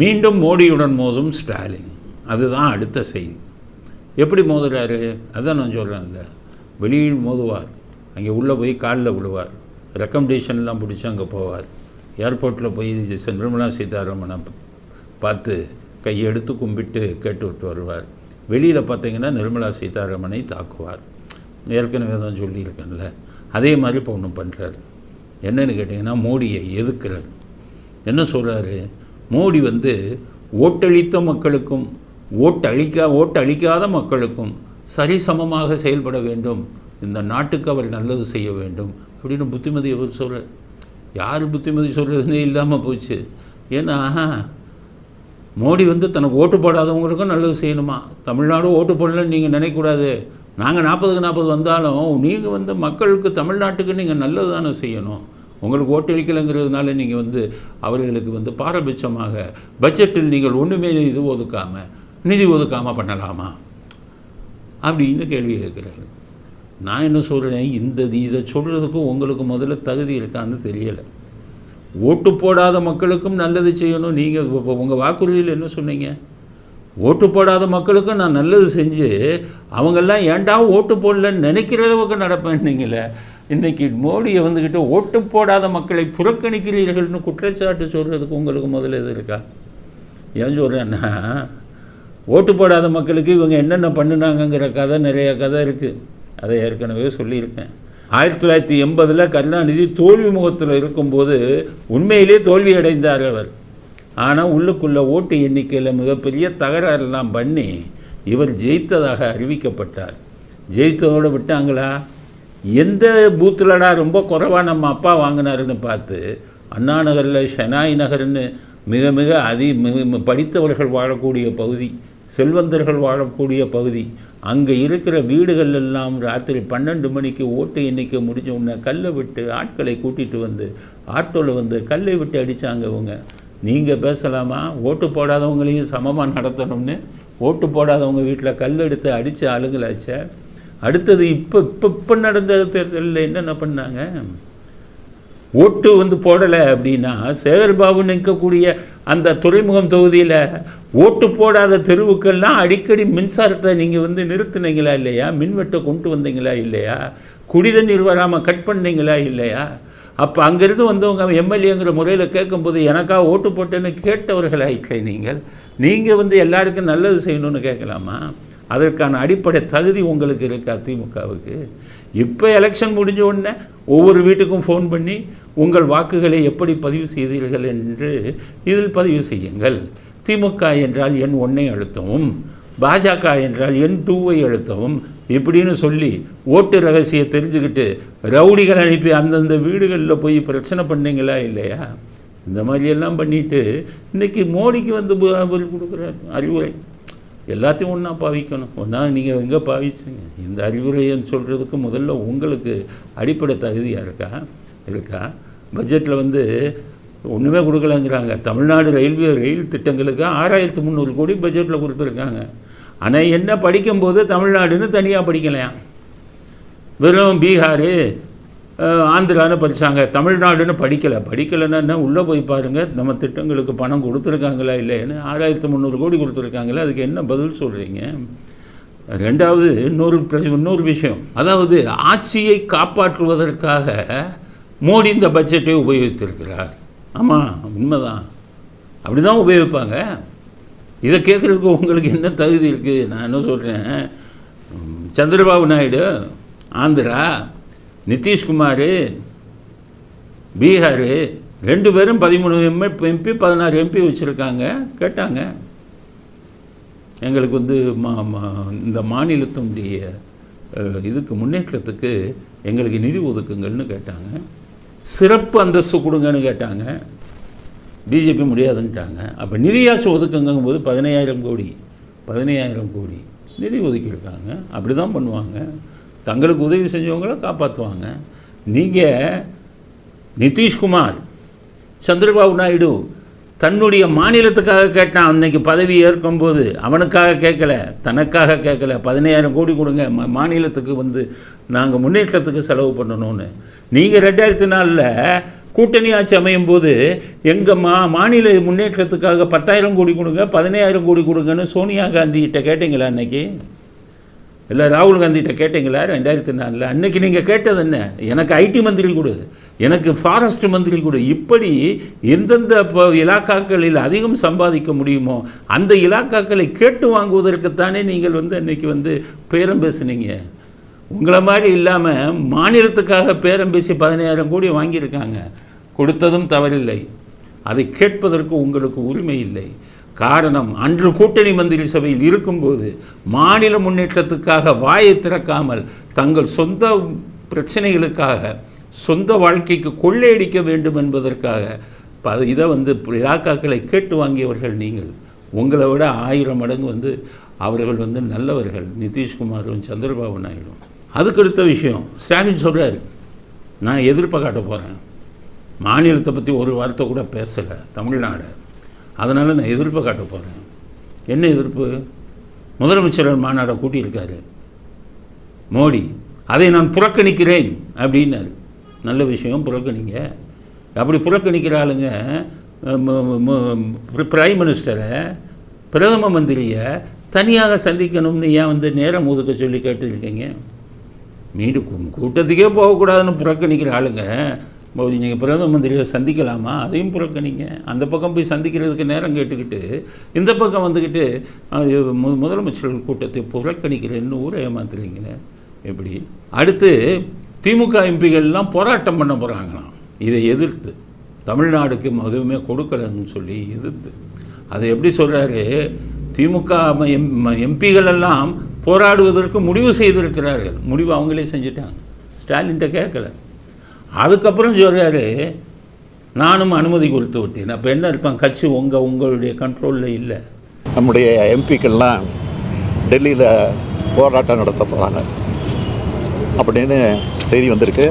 மீண்டும் மோடியுடன் மோதும் ஸ்டாலின். அதுதான் அடுத்த செய்தி. எப்படி மோதுகிறாரு அதான் நான் சொல்கிறேன்ல வெளியில் மோதுவார். அங்கே உள்ளே போய் காலில் விழுவார். ரெக்கமெண்டேஷன்லாம் பிடிச்சி அங்கே போவார். ஏர்போர்ட்டில் போய் நிர்மலா சீதாராமனை பார்த்து கையெடுத்து கும்பிட்டு கேட்டு விட்டு வருவார். வெளியில் பார்த்தீங்கன்னா நிர்மலா சீதாராமனை தாக்குவார். ஏற்கனவே தான் சொல்லியிருக்கேன்ல. அதே மாதிரி இப்போ ஒன்று பண்ணுறாரு என்னன்னு கேட்டிங்கன்னா மோடியை எதுக்குறாரு என்ன சொல்கிறாரு மோடி வந்து ஓட்டளித்த மக்களுக்கும் ஓட்டளிக்கா ஓட்டளிக்காத மக்களுக்கும் சரிசமமாக செயல்பட வேண்டும். இந்த நாட்டுக்கு அவர் நல்லது செய்ய வேண்டும். அப்படின்னு புத்திமதி அவர் சொல்கிறார் யார் புத்திமதி சொல்கிறதுனே இல்லாமல் போச்சு. ஏன்னா மோடி வந்து தனக்கு ஓட்டு போடாதவங்களுக்கும் நல்லது செய்யணுமா? தமிழ்நாடு ஓட்டு போடலன்னு நீங்கள் நினைக்கக்கூடாது. நாங்கள் நாற்பதுக்கு நாற்பது வந்தாலும் நீங்கள் வந்து மக்களுக்கு தமிழ்நாட்டுக்கு நீங்கள் நல்லது தானே செய்யணும். உங்களுக்கு ஓட்டளிக்கலைங்கிறதுனால நீங்கள் வந்து அவர்களுக்கு வந்து பாரபட்சமாக பட்ஜெட்டில் நீங்கள் ஒன்றுமே இது ஒதுக்காமல் நிதி ஒதுக்காமல் பண்ணலாமா? அப்படின்னு கேள்வி கேட்குறாரு நான் என்ன சொல்கிறேன் இந்த இதை சொல்கிறதுக்கும் உங்களுக்கு முதல்ல தகுதி இருக்கான்னு தெரியலை. ஓட்டு போடாத மக்களுக்கும் நல்லது செய்யணும். நீங்கள் இப்போ உங்கள் வாக்குறுதியில் என்ன சொன்னீங்க? ஓட்டு போடாத மக்களுக்கும் நான் நல்லது செஞ்சு அவங்கெல்லாம் ஏன்டா ஓட்டு போடலன்னு நினைக்கிற அளவுக்கு நடப்பேன்னீங்களே. இன்றைக்கி மோடியை வந்துக்கிட்டு ஓட்டு போடாத மக்களை புறக்கணிக்கிறீர்கள்னு குற்றச்சாட்டு சொல்கிறதுக்கு உங்களுக்கு முதல்ல இது இருக்கா? ஏன் சொல்கிறேன்னா ஓட்டு போடாத மக்களுக்கு இவங்க என்னென்ன பண்ணினாங்கங்கிற கதை நிறைய கதை இருக்குது அதை ஏற்கனவே சொல்லியிருக்கேன். ஆயிரத்தி தொள்ளாயிரத்தி எண்பதில் கருணாநிதி தோல்வி முகத்தில் இருக்கும்போது உண்மையிலே தோல்வி அடைந்தார் அவர். ஆனால் உள்ளுக்குள்ளே ஓட்டு எண்ணிக்கையில் மிகப்பெரிய தகராறுலாம் பண்ணி இவர் ஜெயித்ததாக அறிவிக்கப்பட்டார். ஜெயித்ததோடு விட்டாங்களா? எந்த பூத்துலடா ரொம்ப குறைவாக நம்ம அப்பா வாங்கினாருன்னு பார்த்து அண்ணா நகரில் ஷெனாய் நகர்னு மிக மிக அதி மிக படித்தவர்கள் வாழக்கூடிய பகுதி செல்வந்தர்கள் வாழக்கூடிய பகுதி அங்கே இருக்கிற வீடுகள் எல்லாம் ராத்திரி பன்னெண்டு மணிக்கு ஓட்டு எண்ணிக்கை முடிஞ்ச உடனே கல்லை விட்டு ஆட்களை கூட்டிகிட்டு வந்து ஆட்டோவில் வந்து கல்லை விட்டு அடித்தாங்க இவங்க. நீங்கள் பேசலாமா? ஓட்டு போடாதவங்களையும் சமமாக நடத்தணும்னு? ஓட்டு போடாதவங்க வீட்டில் கல் எடுத்து அடித்த ஆளுங்களாச்சே? அடுத்தது இப்போ இப்போ இப்போ நடந்த தேர்தலில் என்னென்ன பண்ணாங்க? ஓட்டு வந்து போடலை அப்படின்னா சேகர்பாபு நிற்கக்கூடிய அந்த துறைமுகம் தொகுதியில் ஓட்டு போடாத தெருவுக்கெல்லாம் அடிக்கடி மின்சாரத்தை நீங்கள் வந்து நிறுத்துனீங்களா இல்லையா? மின்வெட்டை கொண்டு வந்தீங்களா இல்லையா? குடிதண்ணீர் வராமல் கட் பண்ணீங்களா இல்லையா? அப்போ அங்கேருந்து வந்தவங்க எம்எல்ஏங்கிற முறையில் கேட்கும்போது எனக்கா ஓட்டு போட்டேன்னு கேட்டவர்களாயிற்றை நீங்கள்? நீங்கள் வந்து எல்லாருக்கும் நல்லது செய்யணும்னு கேட்கலாமா? அதற்கான அடிப்படை தகுதி உங்களுக்கு இருக்கா திமுகவுக்கு? இப்போ எலெக்ஷன் முடிஞ்ச உடனே ஒவ்வொரு வீட்டுக்கும் ஃபோன் பண்ணி உங்கள் வாக்குகளை எப்படி பதிவு செய்தீர்கள் என்று இதில் பதிவு செய்யுங்கள். திமுக என்றால் எண் ஒன்றை அழுத்தவும் பாஜக என்றால் எண் டூவை அழுத்தவும் இப்படின்னு சொல்லி ஓட்டு ரகசிய தெரிஞ்சுக்கிட்டு ரவுடிகள் அனுப்பி அந்தந்த வீடுகளில் போய் பிரச்சனை பண்ணீங்களா இல்லையா? இந்த மாதிரியெல்லாம் பண்ணிட்டு இன்றைக்கி மோடிக்கு வந்து பதில் கொடுக்குறாரு அறிவுரை. எல்லாத்தையும் ஒன்றா பாவிக்கணும். ஒன்றா நீங்கள் எங்கே பாவிச்சுங்க? இந்த அறிவுரைன்னு சொல்கிறதுக்கு முதல்ல உங்களுக்கு அடிப்படை தகுதியாக இருக்கா? இருக்கா? பட்ஜெட்டில் வந்து ஒன்றுமே கொடுக்கலங்கிறாங்க. தமிழ்நாடு ரயில்வே ரயில் திட்டங்களுக்கு ஆறாயிரத்து முந்நூறு கோடி பட்ஜெட்டில் கொடுத்துருக்காங்க. ஆனால் என்ன படிக்கும்போது தமிழ்நாடுன்னு தனியாக படிக்கலையாம். வெறும் பீகார் ஆந்திரான்னு படித்தாங்க தமிழ்நாடுன்னு படிக்கலை. படிக்கலைன்னா என்ன? உள்ளே போய் பாருங்கள் நம்ம திட்டங்களுக்கு பணம் கொடுத்துருக்காங்களா இல்லைன்னு ஆறாயிரத்து முந்நூறு கோடி கொடுத்துருக்காங்களா அதுக்கு என்ன பதில் சொல்கிறீங்க ரெண்டாவது இன்னொரு பிரச்சனை இன்னொரு விஷயம். அதாவது ஆட்சியை காப்பாற்றுவதற்காக மோடி இந்த பட்ஜெட்டை உபயோகித்திருக்கிறார். ஆமாம் உண்மைதான். அப்படி தான் உபயோகிப்பாங்க. இதை கேட்குறதுக்கு உங்களுக்கு என்ன தகுதி இருக்குது நான் என்ன சொல்கிறேன் சந்திரபாபு நாயுடு ஆந்திரா நிதிஷ்குமார் பீகார் ரெண்டு பேரும் பதிமூணு எம்ஏ எம்பி பதினாறு எம்பி வச்சுருக்காங்க. கேட்டாங்க. எங்களுக்கு வந்து மா மா- இந்த மாநிலத்தினுடைய இதுக்கு முன்னேற்றத்துக்கு எங்களுக்கு நிதி ஒதுக்குங்கள்னு கேட்டாங்க. சிறப்பு அந்தஸ்து கொடுங்கன்னு கேட்டாங்க. பிஜேபி முடியாதுன்ட்டாங்க. அப்போ நிதியாச்சும் ஒதுக்குங்கும் போது பதினையாயிரம் கோடி பதினையாயிரம் கோடி நிதி ஒதுக்கியிருக்காங்க. அப்படி தான் பண்ணுவாங்க. தங்களுக்கு உதவி செஞ்சவங்கள காப்பாற்றுவாங்க நீங்கள் நிதிஷ்குமார் சந்திரபாபு நாயுடு தன்னுடைய மாநிலத்துக்காக கேட்டான் அன்னைக்கு பதவி ஏற்கும்போது அவனுக்காக கேட்கல தனக்காக கேட்கல. பதினையாயிரம் கோடி கொடுங்க மா- மாநிலத்துக்கு வந்து நாங்கள் முன்னேற்றத்துக்கு செலவு பண்ணணும்னு. நீங்கள் ரெண்டாயிரத்தி நாலில் கூட்டணி ஆட்சி அமையும் போது எங்கள் மா மாநில முன்னேற்றத்துக்காக பத்தாயிரம் கோடி கொடுங்க பதினாயிரம் கோடி கொடுங்கன்னு சோனியா காந்திகிட்ட கேட்டீங்களா அன்னைக்கு? இல்லை ராகுல் காந்திகிட்ட கேட்டீங்களா? ரெண்டாயிரத்தி நாலில். அன்றைக்கி நீங்கள் கேட்டது என்ன? எனக்கு ஐடி மந்திரி கொடு. எனக்கு ஃபாரஸ்ட் மந்திரி கொடு. இப்படி எந்தெந்த இப்போ இலாக்காக்களில் அதிகம் சம்பாதிக்க முடியுமோ அந்த இலாக்காக்களை கேட்டு வாங்குவதற்குத்தானே நீங்கள் வந்து அன்றைக்கி வந்து பேரம் பேசுனீங்க. உங்களை மாதிரி இல்லாமல் மாநிலத்துக்காக பேரம் பேசி பதினாயிரம் கோடி வாங்கியிருக்காங்க. கொடுத்ததும் தவறில்லை. அதை கேட்பதற்கு உங்களுக்கு உரிமை இல்லை. காரணம் அன்று கூட்டணி மந்திரி சபையில் இருக்கும்போது மாநில முன்னேற்றத்துக்காக வாயை திறக்காமல் தங்கள் சொந்த பிரச்சனைகளுக்காக சொந்த வாழ்க்கைக்கு கொள்ளையடிக்க வேண்டும் என்பதற்காக ப- இதை வந்து இலாக்காக்களை கேட்டு வாங்கியவர்கள் நீங்கள். உங்களை விட ஆயிரம் மடங்கு வந்து அவர்கள் வந்து நல்லவர்கள். நிதிஷ்குமாரும் சந்திரபாபு நாயுடும். அதுக்கடுத்த விஷயம் ஸ்டாலின் சொல்கிறார் நான் எதிர்ப்பை காட்ட போகிறேன் மாநிலத்தை பற்றி ஒரு வார்த்தை கூட பேசலை தமிழ்நாடு. அதனால் நான் எதிர்ப்பை காட்ட போகிறேன் என்ன எதிர்ப்பு? முதலமைச்சர் மாநாடை கூட்டியிருக்காரு. மோடி அதை நான் புறக்கணிக்கிறேன் அப்படின்னாரு. நல்ல விஷயம் புறக்கணிங்க. அப்படி புறக்கணிக்கிற ஆளுங்க பிரைம் மினிஸ்டரை பிரதம மந்திரியை தனியாக சந்திக்கணும்னு ஏன் வந்து நேரம் ஒதுக்க சொல்லி கேட்டுருக்கீங்க? மீண்டும் கூட்டத்துக்கே போகக்கூடாதுன்னு புறக்கணிக்கிற ஆளுங்க நீங்கள் பிரதம மந்திரியை சந்திக்கலாமா? அதையும் புறக்கணிங்க. அந்த பக்கம் போய் சந்திக்கிறதுக்கு நேரம் கேட்டுக்கிட்டு இந்த பக்கம் வந்துக்கிட்டு மு- முதலமைச்சர்கள் கூட்டத்தை புறக்கணிக்கிறேன்னு ஊரை ஏமாத்துறீங்களே எப்படி? அடுத்து திமுக எம்பிகள்லாம் போராட்டம் பண்ண போகிறாங்களாம் இதை எதிர்த்து தமிழ்நாடுக்கு எதுவுமே கொடுக்கலன்னு சொல்லி எதிர்த்து. அதை எப்படி சொல்கிறாரு திமுக எம் எம்பிகள் எல்லாம் போராடுவதற்கு முடிவு செய்திருக்கிறார்கள். முடிவு அவங்களே செஞ்சுட்டாங்க. ஸ்டாலின்கிட்ட கேட்கல. அதுக்கப்புறம் சொல்கிறாரு நானும் அனுமதி கொடுத்து விட்டேன். அப்போ என்ன அர்த்தம்? கட்சி உங்கள் உங்களுடைய கண்ட்ரோலில் இல்லை. நம்முடைய எம்பிக்கள்லாம் டெல்லியில் போராட்டம் நடத்த போகிறாங்க அப்படின்னு செய்தி வந்திருக்கு.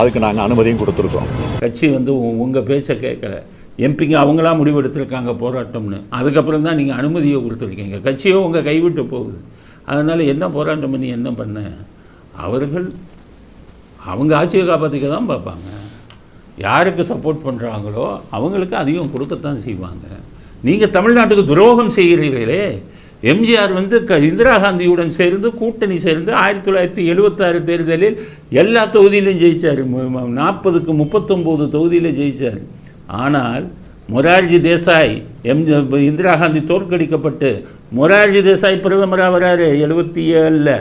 அதுக்கு நாங்கள் அனுமதியும் கொடுத்துருக்கோம். கட்சி வந்து உங்கள் பேச்சை கேட்கல எம்பிங்க அவங்களா முடிவெடுத்திருக்காங்க போராட்டம்னு. அதுக்கப்புறம் தான் நீங்கள் அனுமதியை கொடுத்துருக்கீங்க. கட்சியோ உங்கள் கைவிட்டு போகுது. அதனால் என்ன போராட்டம் பண்ணி என்ன பண்ண? அவர்கள் அவங்க ஆட்சியை காப்பாற்றிக்க தான் பார்ப்பாங்க. யாருக்கு சப்போர்ட் பண்ணுறாங்களோ அவங்களுக்கு அதிகம் கொடுக்கத்தான் செய்வாங்க. நீங்கள் தமிழ்நாட்டுக்கு துரோகம் செய்கிறீர்களே. எம்ஜிஆர் வந்து க இந்திரா காந்தியுடன் சேர்ந்து கூட்டணி சேர்ந்து ஆயிரத்தி தொள்ளாயிரத்தி எழுபத்தாறு தேர்தலில் எல்லா தொகுதியிலும் ஜெயிச்சார். நாற்பதுக்கு முப்பத்தொம்போது தொகுதியில் ஜெயிச்சார். ஆனால் மொரார்ஜி தேசாய் எம் இந்திரா காந்தி தோற்கடிக்கப்பட்டு மொரார்ஜி தேசாய் பிரதமராக வராரு எழுபத்தி ஏழில்.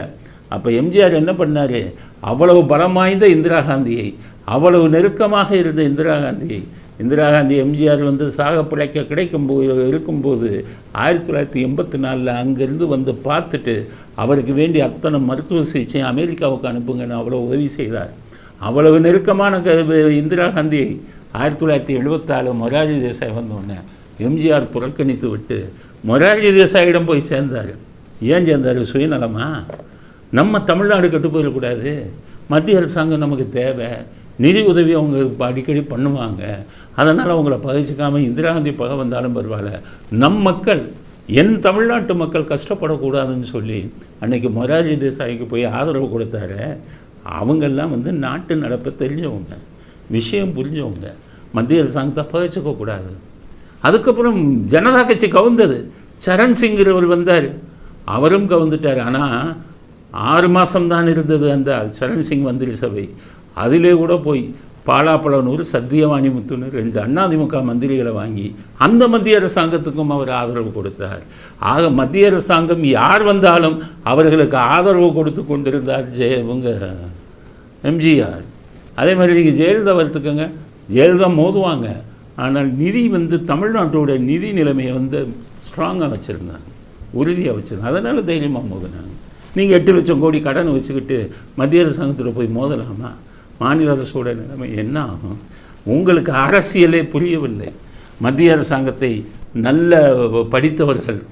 அப்போ எம்ஜிஆர் என்ன பண்ணார்? அவ்வளவு பலம் வாய்ந்த இந்திரா காந்தியை அவ்வளவு நெருக்கமாக இருந்த இந்திரா காந்தியை இந்திரா காந்தி எம்ஜிஆர் வந்து சாக பிழைக்க கிடைக்கும் போது இருக்கும்போது ஆயிரத்தி தொள்ளாயிரத்தி எண்பத்தி நாலில் அங்கேருந்து வந்து பார்த்துட்டு அவருக்கு வேண்டிய அத்தனை மருத்துவ சிகிச்சை அமெரிக்காவுக்கு அனுப்புங்கன்னு அவ்வளோ உதவி செய்தார். அவ்வளவு நெருக்கமான க இந்திரா காந்தியை ஆயிரத்தி தொள்ளாயிரத்தி எழுபத்தாலு மொராஜி தேசாய் வந்தோடனே எம்ஜிஆர் புறக்கணித்து விட்டு மொராஜி தேசாயிடம் போய் சேர்ந்தார். ஏன் சேர்ந்தார்? சுயநலமா? நம்ம தமிழ்நாடு கெட்டு போயிடக்கூடாது. மத்திய அரசாங்கம் நமக்கு தேவை. நிதி உதவி அவங்க அடிக்கடி பண்ணுவாங்க. அதனால் அவங்கள பகிச்சிக்காமல் இந்திரா காந்தி பகை வந்தாலும் பரவாயில்ல. நம் மக்கள் என் தமிழ்நாட்டு மக்கள் கஷ்டப்படக்கூடாதுன்னு சொல்லி அன்னைக்கு மொராஜி தேசாய்க்கு போய் ஆதரவு கொடுத்தாரு. அவங்கெல்லாம் வந்து நாட்டு நடப்பை தெரிஞ்சவங்க. விஷயம் புரிஞ்சவங்க. மத்திய அரசாங்கத்தை பகிச்சிக்க கூடாது. அதுக்கப்புறம் ஜனதா கட்சி கவுந்தது. சரண் சிங்கிறவர் வந்தார். அவரும் கவுந்துட்டார். ஆனால் ஆறு மாதம்தான் இருந்தது அந்த சரண் சிங் மந்திரி சபை. அதிலே கூட போய் பாலாப்பழனூர் சத்தியவாணி முத்துன்னு ரெண்டு அண்ணாதிமுக மந்திரிகளை வாங்கி அந்த மத்திய அரசாங்கத்துக்கும் அவர் ஆதரவு கொடுத்தார். ஆக மத்திய அரசாங்கம் யார் வந்தாலும் அவர்களுக்கு ஆதரவு கொடுத்து கொண்டிருந்தார் ஜெய இவங்க எம்ஜிஆர். அதே மாதிரி நீங்கள் ஜெயலலிதா வருத்துக்கோங்க ஜெயலலிதா மோதுவாங்க. ஆனால் நிதி வந்து தமிழ்நாட்டோட நிதி நிலைமையை வந்து ஸ்ட்ராங்காக வச்சுருந்தாங்க. உறுதியாக வச்சுருந்தாங்க. அதனால் தைரியமாக மோதினாங்க. நீங்கள் எட்டு லட்சம் கோடி கடன் வச்சுக்கிட்டு மத்திய அரசாங்கத்தில் போய் மோதலாமா மாநில அரசோட நிலைமை என்ன ஆகும்? உங்களுக்கு அரசியலே புரியவில்லை. மத்திய அரசாங்கத்தை நல்ல படித்தவர்கள்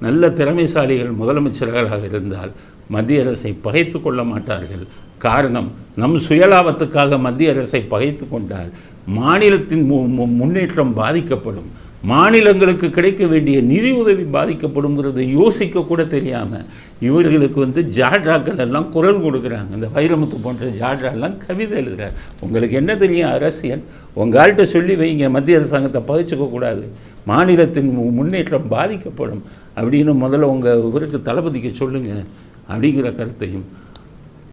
நல்ல திறமைசாலிகள் முதலமைச்சர்களாக இருந்தால் மத்திய அரசை பகைத்து கொள்ள மாட்டார்கள். காரணம் நம் சுயலாபத்துக்காக மத்திய அரசை பகைத்து கொண்டால் மாநிலத்தின் மு மு- முன்னேற்றம் பாதிக்கப்படும். மாநிலங்களுக்கு கிடைக்க வேண்டிய நிதி உதவி பாதிக்கப்படுங்கிறத யோசிக்க கூட தெரியாமல் இவர்களுக்கு வந்து ஜாட்ராக்கள் எல்லாம் குரல் கொடுக்குறாங்க. இந்த வைரமுத்து போன்ற ஜாட்ராலாம் கவிதை எழுதுகிறார் உங்களுக்கு என்ன தெரியும் அரசியல்? உங்கள்கிட்ட சொல்லி வைங்க. மத்திய அரசாங்கத்தை பகிச்சுக்கக்கூடாது மாநிலத்தின் முன்னேற்றம் பாதிக்கப்படும். அப்படின்னு முதல்ல உங்கள் இவருக்கு தளபதிக்கு சொல்லுங்கள் அப்படிங்கிற கருத்தையும்